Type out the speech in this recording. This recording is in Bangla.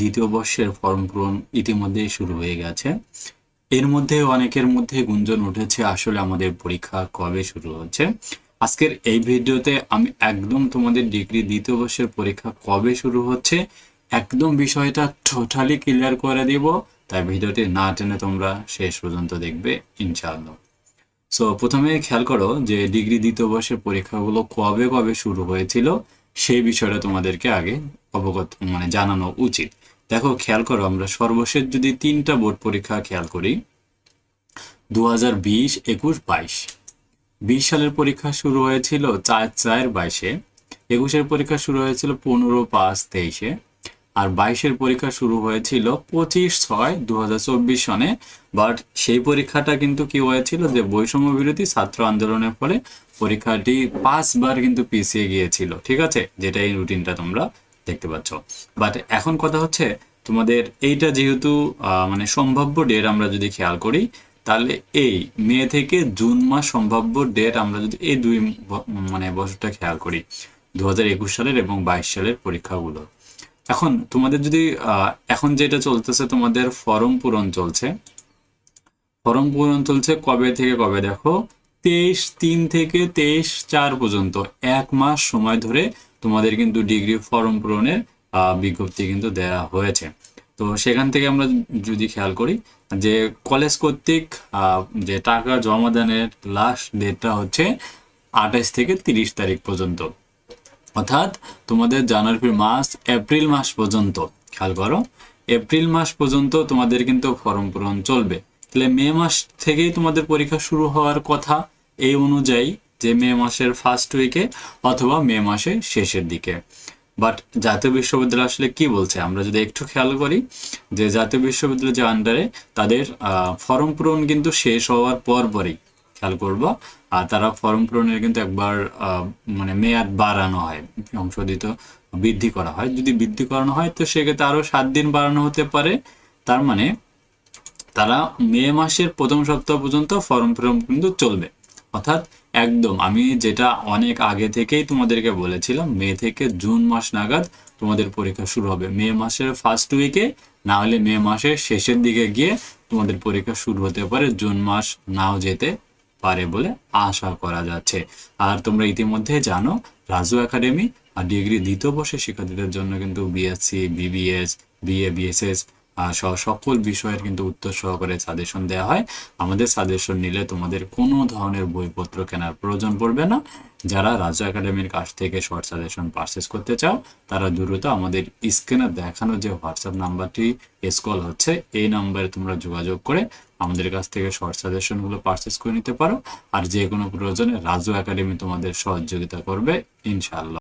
দ্বিতীয় বর্ষের ফর্ম পূরণ ইতিমধ্যেই শুরু হয়ে গেছে। এর মধ্যে অনেকের মধ্যে গুঞ্জন উঠেছে, আসলে আমাদের পরীক্ষা কবে শুরু হচ্ছে? আজকের এই ভিডিওতে আমি একদম তোমাদের ডিগ্রি দ্বিতীয় বর্ষের পরীক্ষা কবে শুরু হচ্ছে, একদম বিষয়টা টোটালি ক্লিয়ার করে দিব। তাই ভিডিওটি না টেনে তোমরা শেষ পর্যন্ত দেখবে, ইনশাআল্লাহ। সো প্রথমে খেয়াল করো যে ডিগ্রি দ্বিতীয় বর্ষের পরীক্ষাগুলো কবে কবে শুরু হয়েছিল, সেই বিষয়টা তোমাদেরকে আগে অবগত মানে জানানো উচিত। দেখো, খেয়াল করো, আমরা সর্বশেষ যদি তিনটা বোর্ড পরীক্ষা খেয়াল করি দু হাজার বিশ, একুশ সালের পরীক্ষা শুরু হয়েছিল চার চার বাইশে। একুশের পরীক্ষা শুরু হয়েছিল পনেরো, পাঁচ, তেইশে। আর বাইশের পরীক্ষা শুরু হয়েছিল পঁচিশ, ছয় দু সনে। বাট সেই পরীক্ষাটা কিন্তু কি হয়েছিল যে বৈষম্য বিরোধী ছাত্র আন্দোলনের ফলে পরীক্ষাটি পাঁচবার কিন্তু পিছিয়ে গিয়েছিল, ঠিক আছে? যেটা এই রুটিনটা তোমরা দেখতে পাচ্ছ। বাট এখন কথা হচ্ছে, তোমাদের এইটা যেহেতু মানে সম্ভাব্য ডেট আমরা যদি খেয়াল করি, তাহলে এই মে থেকে জুন মাস সম্ভাব্য ডেট আমরা যদি এই দুই মানে বছরটা খেয়াল করি দু হাজার একুশ সালের এবং বাইশ সালের পরীক্ষাগুলো। এখন তোমাদের যদি এখন যেটা চলতেছে, তোমাদের ফর্ম পূরণ চলছে। ফর্ম পূরণ চলছে কবে থেকে কবে দেখো? তেইশ তিন থেকে তেইশ চার পর্যন্ত, এক মাস সময় ধরে তোমাদের কিন্তু ডিগ্রি ফর্ম পূরণের বিজ্ঞপ্তি কিন্তু দেওয়া হয়েছে। তো সেখান থেকে আমরা যদি খেয়াল করি, যে কলেজ কর্তৃক যে টাকা জমা দানের লাস্ট ডেটটা হচ্ছে আঠাশ থেকে তিরিশ তারিখ পর্যন্ত। অর্থাৎ তোমাদের জানুয়ারি মাস, এপ্রিল মাস পর্যন্ত, খেয়াল করো। এপ্রিল মাস পর্যন্ত তোমাদের কিন্তু ফর্ম পূরণ চলবে। তাহলে মে মাস থেকেই তোমাদের পরীক্ষা শুরু হওয়ার কথা এই অনুযায়ী যে মে মাসের ফার্স্ট উইকে অথবা মে মাসের শেষের দিকে। বাট জাতীয় বিশ্ববিদ্যালয় আসলে কি বলছে? আমরা যদি একটু খেয়াল করি যে জাতীয় বিশ্ববিদ্যালয় যে আন্ডারে তাদের ফর্ম পূরণ কিন্তু শেষ হওয়ার পর পরই খেয়াল করব। আর তারা ফর্ম পূরণের কিন্তু একবার মানে মেয়াদ বাড়ানো হয়, সংশোধিত বৃদ্ধি করা হয়। যদি বৃদ্ধি করানো হয় তো সেক্ষেত্রে আরও সাত দিন বাড়ানো হতে পারে। তার মানে তারা মে মাসের প্রথম সপ্তাহ পর্যন্ত ফর্ম পূরণ কিন্তু চলবে। অর্থাৎ একদম, আমি যেটা অনেক আগে থেকেই তোমাদেরকে বলেছিলাম, মে থেকে জুন মাস নাগাদ তোমাদের পরীক্ষা শুরু হবে। মে মাসের ফার্স্ট উইকে না হলে মে মাসের শেষের দিকে গিয়ে তোমাদের পরীক্ষা শুরু হতে পারে, জুন মাস নাও যেতে পারে বলে আশা করা যাচ্ছে। আর তোমরা ইতিমধ্যে জানো, রাজু একাডেমি আর ডিগ্রি দ্বিতীয় বর্ষের শিক্ষার্থীদের জন্য কিন্তু বিএসসি বিবিএস বিএ বিএসএস সকল বিষয়ের কিন্তু উত্তর সহকারে সাজেশন দেওয়া হয়। আমাদের সাজেশন নিলে তোমাদের কোনো ধরনের বইপত্র কেনার প্রয়োজন পড়বে না। যারা রাজু একাডেমির কাছ থেকে শর্ট সাজেশন পারচেস করতে চাও, তারা দ্রুত আমাদের স্ক্রিনে দেখানো যে হোয়াটসঅ্যাপ নাম্বারটি স্কল হচ্ছে, এই নাম্বারে তোমরা যোগাযোগ করে আমাদের কাছ থেকে শর্ট সাজেশনগুলো পারচেস করে নিতে পারো। আর যে কোনো প্রয়োজনে রাজু একাডেমি তোমাদের সহযোগিতা করবে, ইনশাআল্লাহ।